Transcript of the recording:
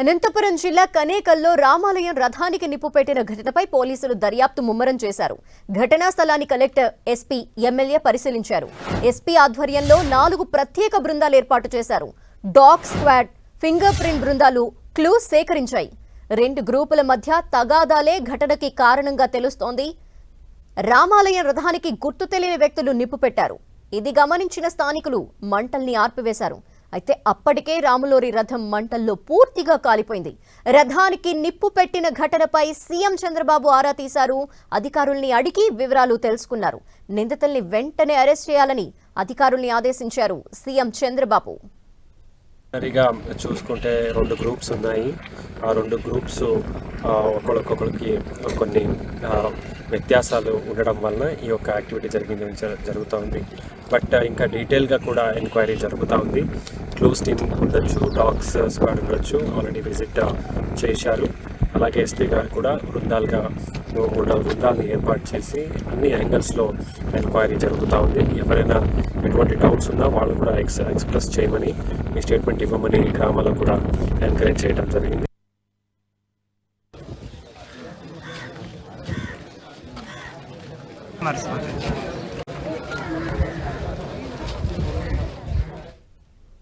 అనంతపురం జిల్లా కనేకల్లో రామాలయం రథానికి నిప్పు పెట్టిన ఘటనపై పోలీసులు దర్యాప్తు ముమ్మరం చేశారు. ఘటనా స్థలాన్ని కలెక్టర్ ఎస్పీ ఎమ్మెల్యే పరిశీలించారు. ఎస్పీ ఆధ్వర్యంలో నాలుగు ప్రత్యేక బృందాలు ఏర్పాటు చేశారు. డాగ్ స్క్వాడ్ ఫింగర్ ప్రింట్ బృందాలు క్లూస్ సేకరించాయి. రెండు గ్రూపుల మధ్య తగాదాలే ఘటనకి కారణంగా తెలుస్తోంది. రామాలయం రథానికి గుర్తు తెలియని వ్యక్తులు నిప్పు పెట్టారు ఇది గమనించిన స్థానికులు మంటల్ని ఆర్పివేశారు. అయితే అప్పటికే రాములోరి రథం మంటల్లో పూర్తిగా కాలిపోయింది. రథానికి నిప్పు పెట్టిన ఘటనపై సీఎం చంద్రబాబు ఆరా తీశారు. అధికారుల్ని అడిగి వివరాలు తెలుసుకున్నారు. నిందితుల్ని వెంటనే అరెస్ట్ చేయాలని అధికారుల్ని ఆదేశించారు సీఎం చంద్రబాబు. సరిగా చూసుకుంటే రెండు గ్రూప్స్ ఉన్నాయి. ఆ రెండు గ్రూప్స్ ఒకరికొకరికి కొన్ని వ్యత్యాసాలు ఉండడం వలన ఈ యొక్క యాక్టివిటీ జరిగింది జ- జరుగుతూ ఉంది. బట్ ఇంకా డీటెయిల్గా కూడా ఎంక్వైరీ జరుగుతూ ఉంది. క్లూస్ టీమ్ ఉండొచ్చు డాగ్స్ స్క్వాడ్ ఉండొచ్చు ఆల్రెడీ విజిట్ చేశారు. అలాగే ఎస్పీ గారు కూడా బృందాలుగా మూడు నాలుగు బృందాలను ఏర్పాటు చేసి అన్ని యాంగిల్స్లో ఎంక్వైరీ జరుగుతూ ఉంది. ఎవరైనా ఎటువంటి డౌట్స్ ఉన్నా వాళ్ళు కూడా ఎక్స్ ఎక్స్ప్రెస్ చేయమని మీ స్టేట్మెంట్ ఇవ్వమని గ్రామాలకు కూడా ఎంకరేజ్ చేయడం జరిగింది. నడుస్తుంది